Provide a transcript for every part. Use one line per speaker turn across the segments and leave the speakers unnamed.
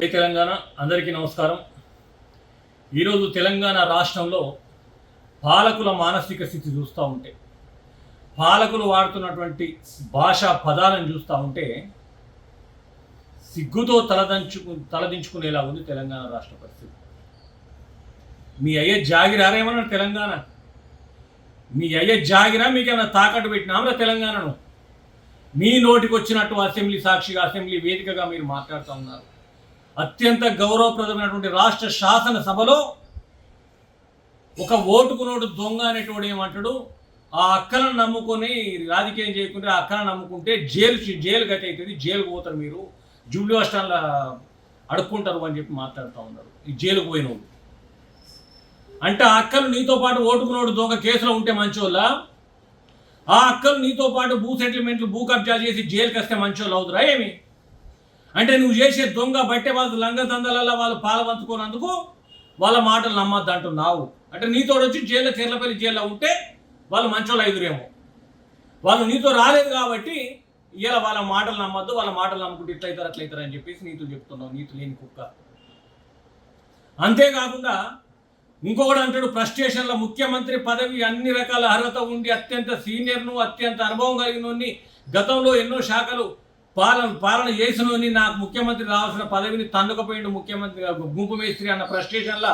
తెలంగాణ? అందరికీ నమస్కారం. ఈరోజు తెలంగాణ రాష్ట్రంలో పాలకుల మానసిక స్థితి చూస్తూ ఉంటే పాలకులు వాడుతున్నటువంటి భాషా పదాలను చూస్తూ ఉంటే సిగ్గుతో తలదంచుకు తలదించుకునేలా ఉంది తెలంగాణ రాష్ట్ర పరిస్థితి. మీ అయ్యే జాగిరారేమన్నా తెలంగాణ? మీ అయ్యే జాగిరా మీకేమైనా తాకట్టు పెట్టినామరా తెలంగాణను? మీ నోటికి వచ్చినట్టు అసెంబ్లీ సాక్షిగా అసెంబ్లీ వేదికగా మీరు మాట్లాడుతూ ఉన్నారు. అత్యంత గౌరవప్రదమైనటువంటి రాష్ట్ర శాసనసభలో ఒక ఓటుకు నోటు దొంగ అనేటువంటి ఏమంటాడు? ఆ అక్కలను నమ్ముకొని రాజకీయం చేయకుంటే ఆ అక్కలను నమ్ముకుంటే జైలు జైలు గతి అవుతుంది జైలుకు పోతారు మీరు. జూబ్లీ హాస్టల్లో అడుక్కుంటారు అని చెప్పి మాట్లాడుతూ ఉన్నారు. ఈ జైలుకు పోయిన అంటే ఆ అక్కలు నీతో పాటు ఓటుకునోడు దొంగ కేసులో ఉంటే మంచోళ్ళ? ఆ అక్కలు నీతో పాటు భూ సెటిల్మెంట్లు భూ కబ్జా చేసి జైలుకి వస్తే మంచోళ్ళు అవుతురా ఏమి? అంటే నువ్వు చేసే దొంగ బట్టే వాళ్ళు లంగదందలలో వాళ్ళు పాలవంచుకున్నందుకు వాళ్ళ మాటలు నమ్మద్దు అంటున్నావు. అంటే నీతో వచ్చి జైల్లో చెర్లపల్లి జైల్లో ఉంటే వాళ్ళు మంచోళ్ళు ఐదురేమో. వాళ్ళు నీతో రాలేదు కాబట్టి ఇలా వాళ్ళ మాటలు నమ్మద్దు వాళ్ళ మాటలు నమ్ముకుంటే ఇట్లయితారు అట్లయితారు అని చెప్పేసి నీతులు చెప్తున్నావు నీతు లేని కుక్క. అంతేకాకుండా ఇంకొకడు అంటాడు ఫ్రస్ట్రేషన్ల ముఖ్యమంత్రి పదవి అన్ని రకాల అర్హత ఉండి అత్యంత సీనియర్ను అత్యంత అనుభవం కలిగిన గతంలో ఎన్నో శాఖలు పాలన పాలన చేసినని నాకు ముఖ్యమంత్రి రావాల్సిన పదవిని తన్నుకపోయిండు ముఖ్యమంత్రి గుంపు మేస్త్రి అన్న ఫ్రస్ట్రేషన్ల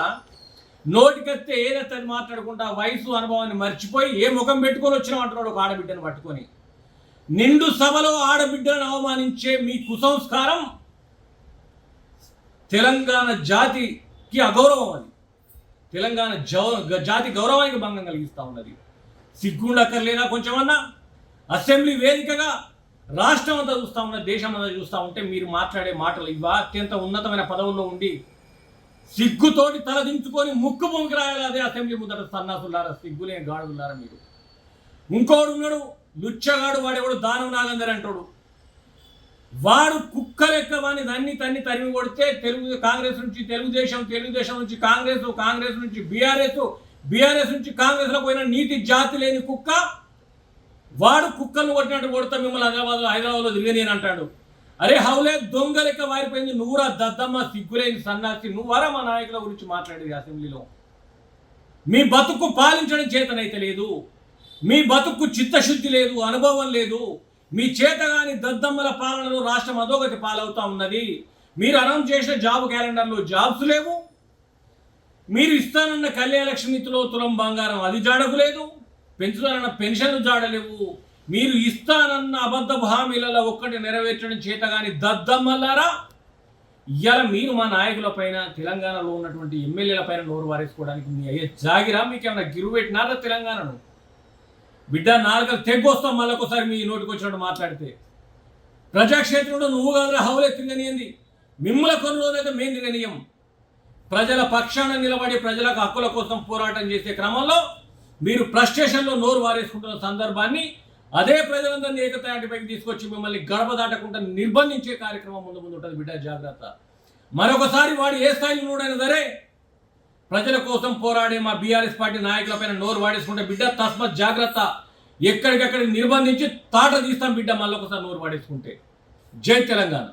నోటికొస్తే ఏదైతే మాట్లాడుకుంటా మాట్లాడకుండా వయసు అనుభవాన్ని మర్చిపోయి ఏ ముఖం పెట్టుకొని వచ్చినా అంటున్నాడు ఒక ఆడబిడ్డను పట్టుకొని. నిండు సభలో ఆడబిడ్డలను అవమానించే మీ కుసంస్కారం తెలంగాణ జాతికి అగౌరవం అది. తెలంగాణ జాతి గౌరవానికి భంగం కలిగిస్తూ ఉన్నది. సిగ్గుండక్కర్లేదా కొంచెమన్నా? అసెంబ్లీ వేదికగా రాష్ట్రం అంతా చూస్తూ ఉన్న దేశం అంతా చూస్తూ ఉంటే మీరు మాట్లాడే మాటలు ఇవా అత్యంత ఉన్నతమైన పదవుల్లో ఉండి సిగ్గుతోటి తలదించుకొని ముక్కు పొంగి రాయాలి అదే అసెంబ్లీ ముందట సన్నాసులారా సిగ్గులే గాడులారా మీరు. ఇంకోడు ఉన్నాడు లుచ్చగాడు వాడేవాడు దానం నాగందర్ అంటాడు. వాడు కుక్క లెక్క వాని తన్ని తన్ని తరిమి కొడితే తెలుగు కాంగ్రెస్ నుంచి తెలుగుదేశం తెలుగుదేశం నుంచి కాంగ్రెస్ కాంగ్రెస్ నుంచి బీఆర్ఎస్ బీఆర్ఎస్ నుంచి కాంగ్రెస్లో పోయిన నీతి జాతి లేని కుక్క వాడు కుక్కను కొట్టినట్టు కొడతా మిమ్మల్ని హైదరాబాద్ హైదరాబాద్లో తిరిగని అంటాడు. అరే హౌలే దొంగ లెక్క వారిపోయింది. నువ్వురా దద్దమ్మ సిగ్గులేని సన్నాసి. నువ్వరా మా నాయకుల గురించి మాట్లాడేది అసెంబ్లీలో. మీ బతుకు పాలించడం చేతనైతే లేదు. మీ బతుకు చిత్తశుద్ధి లేదు అనుభవం లేదు. మీ చేతగాని దద్దమ్మల పాలనలో రాష్ట్రం అధోగతి పాలవుతా ఉన్నది. మీరు అనౌన్స్ చేసిన జాబ్ క్యాలెండర్లో జాబ్స్ లేవు. మీరు ఇస్తానన్న కళ్యాణ లక్ష్మితో తులం బంగారం అది జాడకు లేదు. పెంచుతానన్న పెన్షన్ జాడలేవు. మీరు ఇస్తానన్న అబద్ధ హామీలలో ఒక్కటి నెరవేర్చడం చేత కానీ దద్దమ్మలారా? ఇలా మీరు మా నాయకుల పైన తెలంగాణలో ఉన్నటువంటి ఎమ్మెల్యేల పైన నోరు వారేసుకోవడానికి మీ అయ్యే జాగిరా. మీకు ఏమైనా గిరువు పెట్టినారా తెలంగాణను? బిడ్డ నాలుగలు తెగ్గొస్తాం మళ్ళొకసారి మీ నోటికి వచ్చినట్టు మాట్లాడితే. ప్రజాక్షేత్రంలో నువ్వు కాదురా హౌలే తిరగనియంది. మిమ్మల కొన్ని రోజులైతే మేము ప్రజల పక్షాన నిలబడి ప్రజలకు హక్కుల కోసం పోరాటం చేసే క్రమంలో మీరు ఫ్రస్ట్రేషన్లో నోరు వారేసుకుంటున్న సందర్భాన్ని అదే ప్రజలందరినీ ఏకతాటిపైకి తీసుకొచ్చి మిమ్మల్ని గడప దాటకుండా నిర్బంధించే కార్యక్రమం ముందు ముందు ఉంటుంది. బిడ్డ జాగ్రత్త. మరొకసారి వాడు ఏ స్థాయిలో ఉన్నాడైనా సరే ప్రజల కోసం పోరాడే మా బీఆర్ఎస్ పార్టీ నాయకులపైన నోరు వాడేసుకుంటే బిడ్డ తస్మత్ జాగ్రత్త. ఎక్కడికక్కడ నిర్బంధించి తాట తీస్తాం బిడ్డ మళ్ళొకసారి నోరు వాడేసుకుంటే. జై తెలంగాణ.